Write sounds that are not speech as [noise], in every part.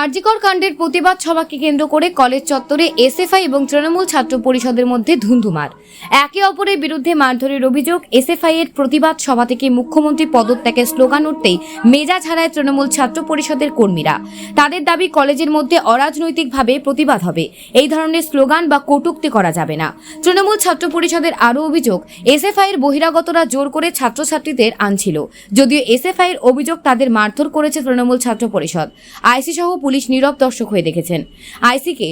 আরজিকর কাণ্ডের প্রতিবাদ সভাকে কেন্দ্র করে কলেজ চত্বরে এসএফআই এবং তৃণমূল ছাত্র পরিষদের মধ্যে ধুন্ধুমার। একে অপরের বিরুদ্ধে মারধরের অভিযোগ এসএফআই এর প্রতিবাদ সভা থেকে মুখ্যমন্ত্রী পদত্যাগের স্লোগান উঠতেই মেজাজ হারায় তৃণমূল ছাত্র পরিষদের কর্মীরা। তাদের দাবি কলেজের মধ্যে অরাজনৈতিকভাবে প্রতিবাদ হবে। এই ধরনের স্লোগান বা কটূক্তি করা যাবে না। তৃণমূল ছাত্র পরিষদের আরও অভিযোগ, এসএফআই এর বহিরাগতরা জোর করে ছাত্রছাত্রীদের আনছিল। যদিও এসএফআই এর অভিযোগ তাদের মারধর করেছে তৃণমূল ছাত্র পরিষদ। আইসি সহ পুলিশ নীরব দর্শক হয়ে দেখেছেন। আইসিকে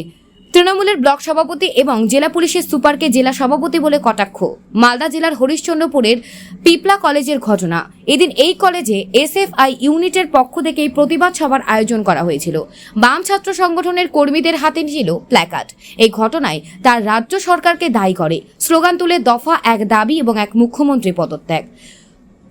তৃণমূলের ব্লক সভাপতি এবং জেলা পুলিশের সুপারকে জেলা সভাপতি বলে কটাক্ষ। মালদা জেলার হরিশ্চন্দ্রপুরের পিপলা কলেজের ঘটনা। এদিন এই কলেজে এসএফআই ইউনিটের পক্ষ থেকে প্রতিবাদ সভার আয়োজন করা হয়েছিল। বাম ছাত্র সংগঠনের কর্মীদের হাতে ছিল প্ল্যাকার্ড। এই ঘটনায় তার রাজ্য সরকারকে দায়ী করে। স্লোগান তুলে দফা এক দাবি এবং এক মুখ্যমন্ত্রী পদত্যাগ।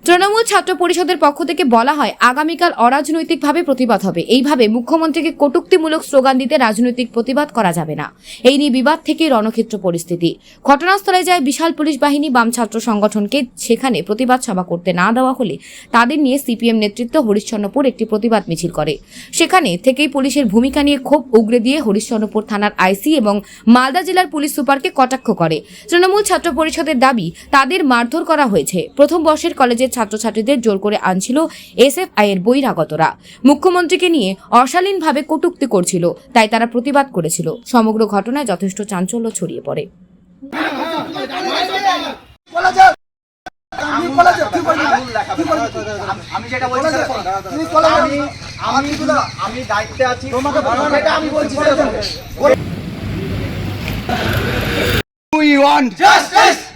তৃণমূল ছাত্র পরিষদের পক্ষ থেকে বলা হয়, আগামীকাল অরাজনৈতিকভাবে প্রতিবাদ হবে। এইভাবে মুখ্যমন্ত্রীকে কটূক্তিমূলক স্লোগান দিতে রাজনৈতিক প্রতিবাদ করা যাবে না। এই নিয়ে বিবাদ থেকে রণক্ষেত্র পরিস্থিতি। ঘটনাস্থলে যায় বিশাল পুলিশ বাহিনী, বাম ছাত্র সংগঠনকে সেখানে প্রতিবাদ সভা করতে না দেওয়া হলে তাদের নিয়ে সিপিএম নেতৃত্ব হরিশ্চন্দ্রপুর একটি প্রতিবাদ মিছিল করে। সেখানে থেকেই পুলিশের ভূমিকা নিয়ে ক্ষোভ উগরে দিয়ে হরিশ্চন্দ্রপুর থানার আইসি এবং মালদা জেলার পুলিশ সুপারকে কটাক্ষ করে। তৃণমূল ছাত্র পরিষদের দাবি, তাদের মারধর করা হয়েছে। প্রথম বর্ষের কলেজের ছাত্রছাত্রীদের জোর করে আনছিল এসএফআই এর বহিরাগতরা। মুখ্যমন্ত্রীকে নিয়ে অশালীনভাবে কটূক্তি করছিল তাই তারা প্রতিবাদ করেছিল। সমগ্র ঘটনায় যথেষ্ট চাঞ্চল্য ছড়িয়ে পড়ে। আমি যেটা বলছি আমি আমি দায়িত্বে আছি। তোমাকে আমি বলছি বলে সেটা দে। শোনো। We want Justice!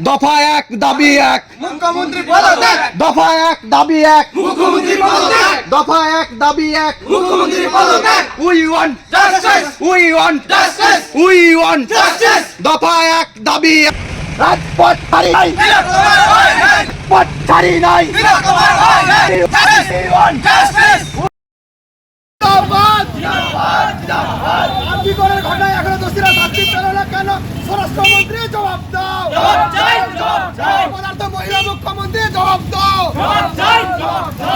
দফা এক দাবি এক। মুখ্যমন্ত্রী পদত্যাগ! দফা এক দাবি এক। মুখ্যমন্ত্রী পদত্যাগ! দফা এক দাবি এক। মুখ্যমন্ত্রী পদত্যাগ! We want Justice! We want Justice! We want Justice! দফা এক দাবি এক। রাজপথ ছাড়ি নাই। পথ ছাড়ি নাই বীরকুমার হয় নাই Justice! We want Justice! আর্থিকরের ঘটনায় এখনও দোষীরা শাস্তি পেল না কেন স্বরাষ্ট্রমন্ত্রী জবাব দাও। পদার্থ মহিলা মুখ্যমন্ত্রী জবাব দাও।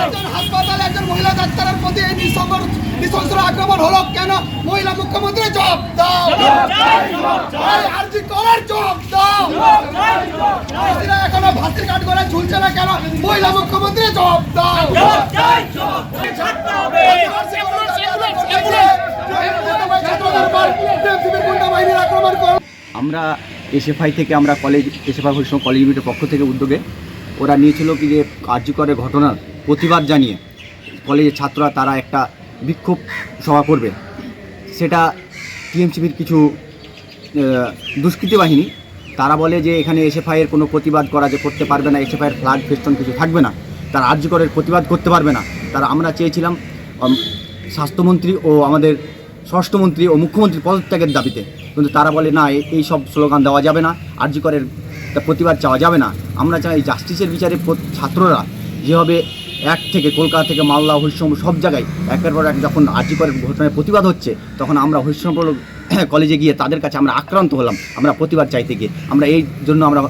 একজন হাসপাতালে একজন মহিলা ডাক্তারের প্রতি এই নৃশংস নৃশংস আক্রমণ হলো কেন? মহিলা মুখ্যমন্ত্রী জবাব দাও। আরজি করার জবাব দাও। এখনও ভাসির কাঠ করে ঝুলছে না কেন? মহিলা মুখ্যমন্ত্রী জবাব দাও আক্রমণ করো আমরা এসএফআই থেকে আমরা কলেজ এসএফআই হরিশঙ্কর কলেজ ইউনিটের পক্ষ থেকে উদ্যোগে ওরা নিয়েছিল কি যে কার্যকরের ঘটনার প্রতিবাদ জানিয়ে কলেজের ছাত্ররা তারা একটা বিক্ষোভ সভা করবে। সেটা টিএমসিপির কিছু দুষ্কৃতী বাহিনী, তারা বলে যে এখানে এসএফআইয়ের কোনো প্রতিবাদ করা যে করতে পারবে না এসএফআইয়ের ফ্ল্যাগ ফেস্টন কিছু থাকবে না, তারা আর্যকরের প্রতিবাদ করতে পারবে না। তারা আমরা চেয়েছিলাম স্বাস্থ্যমন্ত্রী ও আমাদের স্বরাষ্ট্রমন্ত্রী ও মুখ্যমন্ত্রী পদত্যাগের দাবিতে। কিন্তু তারা বলে, না এই সব স্লোগান দেওয়া যাবে না, আর্যকরের প্রতিবাদ চাওয়া যাবে না। আমরা চাই জাস্টিসের বিচারে ছাত্ররা যেভাবে এক থেকে কলকাতা থেকে মালদা, হরিশ্চন্দ্র সব জায়গায় একের পর এক যখন আর্যকরের ঘটনায় প্রতিবাদ হচ্ছে, তখন আমরা হরিশ্চন্দ্র [coughs] কলেজে গিয়ে তাদের কাছে আমরা আক্রান্ত হলাম। আমরা প্রতিবাদ চাইতে গিয়ে। আমরা এই জন্য আমরা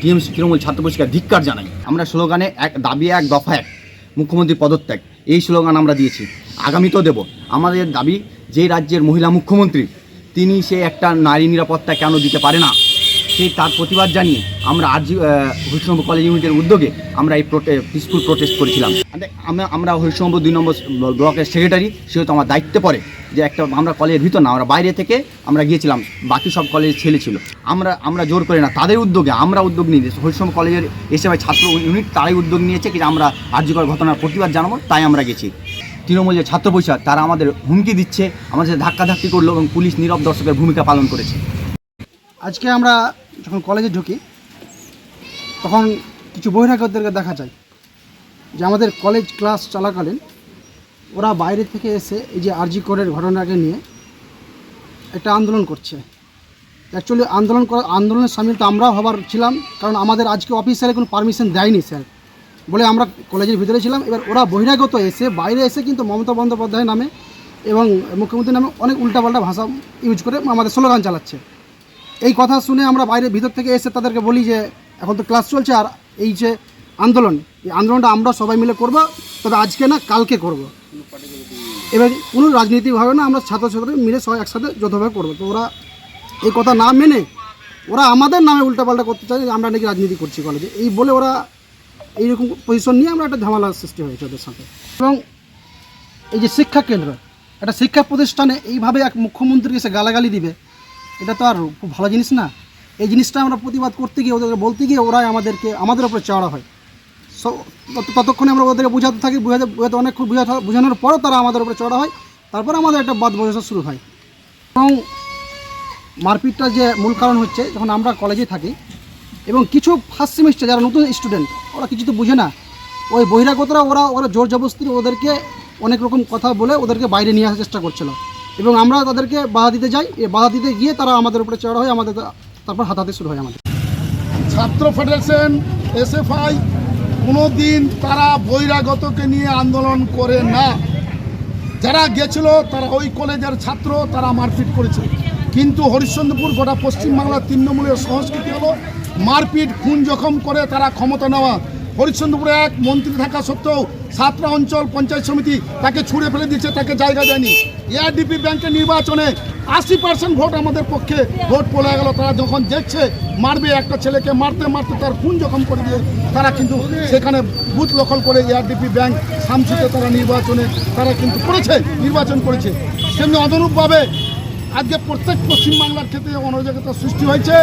টিএমসি তৃণমূল ছাত্র পরিষদের ধিক্কার জানাই। আমরা স্লোগানে এক দাবি এক, দফা এক মুখ্যমন্ত্রী পদত্যাগ। এই স্লোগান আমরা দিয়েছি। আগামীতেও দেব। আমাদের দাবি, যে রাজ্যের মহিলা মুখ্যমন্ত্রী, তিনি সে একটা নারী নিরাপত্তা কেন দিতে পারে না? সেই তার প্রতিবাদ জানিয়ে আমরা আজ হরিশম্ভ কলেজ ইউনিটের উদ্যোগে আমরা এই প্রোটে পিসফুল প্রোটেস্ট করেছিলাম। আমরা- হরিশম্ভ দুই নম্বর ব্লকের সেক্রেটারি সেহেতু আমার দায়িত্বে পড়ে যে একটা, আমরা কলেজের ভিতর না, আমরা বাইরে থেকে আমরা গিয়েছিলাম, বাকি সব কলেজের ছেলে ছিল। আমরা আমরা জোর করে না, তাদের উদ্যোগে আমরা উদ্যোগ নিয়ে হরিশম্ভ কলেজের এসে ছাত্র ইউনিট তারাই উদ্যোগ নিয়েছে কি যে আমরা আর্যকর ঘটনার প্রতিবাদ জানাব, তাই আমরা গেছি। তৃণমূল যে ছাত্র পরিষদ, তারা আমাদের হুমকি দিচ্ছে, আমাদের ধাক্কাধাক্কি করল এবং পুলিশ নীরব দর্শকের ভূমিকা পালন করেছে। আজকে আমরা যখন কলেজে ঢুকি, তখন কিছু বহিরাগতদেরকে দেখা যায় যে আমাদের কলেজ ক্লাস চলাকালীন ওরা বাইরে থেকে এসে এই যে আরজি করের ঘটনাকে নিয়ে একটা আন্দোলন করছে। অ্যাকচুয়ালি আন্দোলন করা আন্দোলনের সামিল তো আমরাও হবার ছিলাম, কারণ আমাদের আজকে অফিসিয়ালি কোনো পারমিশন দেয়নি স্যার। বলে আমরা কলেজের ভিতরে ছিলাম। এবার ওরা বহিরাগত এসে, বাইরে এসে কিন্তু মমতা বন্দ্যোপাধ্যায় নামে এবং মুখ্যমন্ত্রী নামে অনেক উল্টাপাল্টা ভাষা ইউজ করে আমাদের স্লোগান চালাচ্ছে। এই কথা শুনে আমরা বাইরে ভিতর থেকে এসে তাদেরকে বলি যে, এখন তো ক্লাস চলছে আর এই যে আন্দোলন, এই আন্দোলনটা আমরা সবাই মিলে করব, তবে আজকে না, কালকে করব। এবার কোনো রাজনীতিভাবে না আমরা ছাত্রছাত্রী মিলে সবাই একসাথে যৌথভাবে করব। তো ওরা এই কথা না মেনে, ওরা আমাদের নামে উল্টাপাল্টা করতে চায় আমরা নাকি রাজনীতি করছি কলেজে। এই বলে ওরা এইরকম পজিশন নিয়ে আমরা একটা ঝামেলার সৃষ্টি হয়েছে ওদের সাথে। এবং এই যে শিক্ষা কেন্দ্র, একটা শিক্ষা প্রতিষ্ঠানে এইভাবে এক মুখ্যমন্ত্রীকে এসে গালাগালি দিবে, এটা তো আর খুব ভালো জিনিস না। এই জিনিসটা আমরা প্রতিবাদ করতে গিয়ে, ওদেরকে বলতে গিয়ে ওরাই আমাদেরকে, আমাদের উপরে চড়া হয়। সো ততক্ষণে আমরা ওদেরকে বোঝাতে থাকি, বোঝাতে বোঝাতে বোঝাতে, বোঝানোর পরও তারা আমাদের উপরে চড়া হয়। তারপর আমাদের একটা বাদ বোঝা শুরু হয়। এবং মারপিটটা যে মূল কারণ হচ্ছে, যখন আমরা কলেজে থাকি, এবং কিছু ফার্স্ট সেমিস্টার যারা নতুন স্টুডেন্ট ওরা কিছু তো বুঝে না। ওই বহিরাগতরা, ওরা ওরা জোর জবস্তি ওদেরকে অনেক রকম কথা বলে ওদেরকে বাইরে নিয়ে আসার চেষ্টা করছিল। এবং আমরা তাদেরকে বাধা দিতে যাই। এই বাধা দিতে গিয়ে তারা আমাদের উপরে চড়া হয় আমাদের তারপর হাতাতে শুরু হয় আমাদের। ছাত্র ফেডারেশন এসএফআই কোনো দিন তারা বহিরাগতকে নিয়ে আন্দোলন করে না। যারা গেছিল, তারা ওই কলেজের ছাত্র, তারা মারপিট করেছে। কিন্তু হরিশ্চন্দ্রপুর গোটা পশ্চিমবাংলার তৃণমূলের সংস্কৃতি হলো মারপিট, খুন জখম করে তারা ক্ষমতা নেওয়া। হরিশ্চন্দ্রপুরে এক মন্ত্রী থাকা সত্ত্বেও সাতটা অঞ্চল পঞ্চায়েত সমিতি তাকে ছুঁড়ে ফেলে দিয়েছে, তাকে জায়গা দেয়নি। এআরডিপি ব্যাংকের নির্বাচনে আশি পার্সেন্ট ভোট আমাদের পক্ষে। ভোট পড়ে গেল, তারা যখন দেখছে মারবে, একটা ছেলেকে মারতে মারতে তার খুন জখম করে দিয়ে তারা কিন্তু সেখানে বুথ দখল করে এআরডিপি ব্যাংক সামসুতে তারা নির্বাচনে, তারা কিন্তু করেছে, নির্বাচন করেছে। সেমনি অনুরূপভাবে আজকে প্রত্যেক পশ্চিমবাংলার ক্ষেত্রে অরাজকতা সৃষ্টি হয়েছে।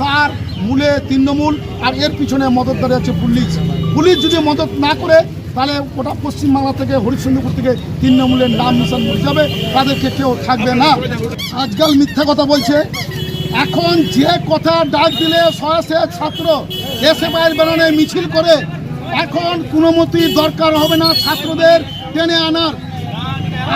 তার মূলে, তৃণমূল, আর এর পিছনে মদতদারি আছে পুলিশ। পুলিশ যদি মদত না করে, তাহলে গোটা পশ্চিমবাংলা থেকে, হরিশ্চন্দ্রপুর থেকে তৃণমূলের নাম নিশান উঠে যাবে। তাদেরকে কেউ থাকবে না। আজকাল মিথ্যা কথা বলছে। এখন যে কথা ডাক দিলে সরাসরি ছাত্র এসে বাইর বেড়ানে মিছিল করে, এখন কোনো মতেই দরকার হবে না ছাত্রদের টেনে আনার।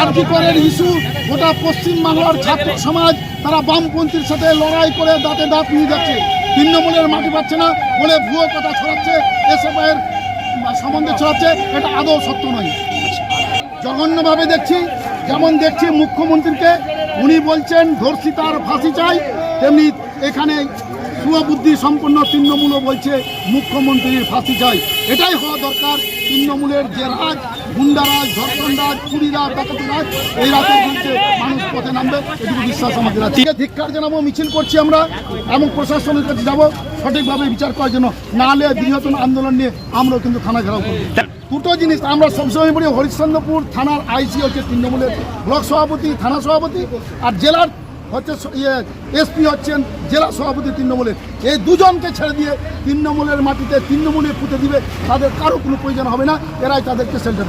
আর্থিকরের ইস্যু? গোটা পশ্চিমবাংলার ছাত্র সমাজ, তারা বামপন্থীর সাথে লড়াই করে দাঁতে দাঁত নিয়ে যাচ্ছে। তৃণমূলের মাটি পাচ্ছে না, বলে ভুয়ো কথা ছড়াচ্ছে এসএফআইয়ের সম্বন্ধে ছড়াচ্ছে, এটা আদৌ সত্য নয়। জঘন্যভাবে দেখছি, যেমন দেখছি মুখ্যমন্ত্রীকে, উনি বলছেন ধর্ষি তার ফাঁসি চাই, তেমনি এখানে সুবুদ্ধি সম্পন্ন তৃণমূলও বলছে মুখ্যমন্ত্রীর ফাঁসি চাই। এটাই হওয়া দরকার, তৃণমূলের যে রাজ গুন্ডারাজ ধর্ষণ রাজ চুরি রাজ ডাকাতি রাজ এই রাজের বিরুদ্ধে মানুষ পথে নামবে, এটুকু বিশ্বাস আমাদের আছে। ঠিক ধিক্কার জানাব, মিছিল করছি আমরা, এবং প্রশাসনের কাছে যাব, সঠিকভাবে বিচার করার জন্য। না হলে বৃহত্তম আন্দোলন নিয়ে আমরাও কিন্তু থানা ঘেরাও করব। দুটো জিনিস আমরা সবসময় বলি, হরিশ্চন্দ্রপুর থানার আইসি হচ্ছে তৃণমূলের ব্লক সভাপতি, থানা সভাপতি, আর জেলার হচ্ছে ইয়ে এসপি হচ্ছেন জেলা সভাপতি তৃণমূলের। এই দুজনকে ছেড়ে দিয়ে তৃণমূলের মাটিতে তৃণমূলে পুঁতে দিবে, তাদের কারও কোনো প্রয়োজন হবে না, এরাই তাদেরকে সেন্টার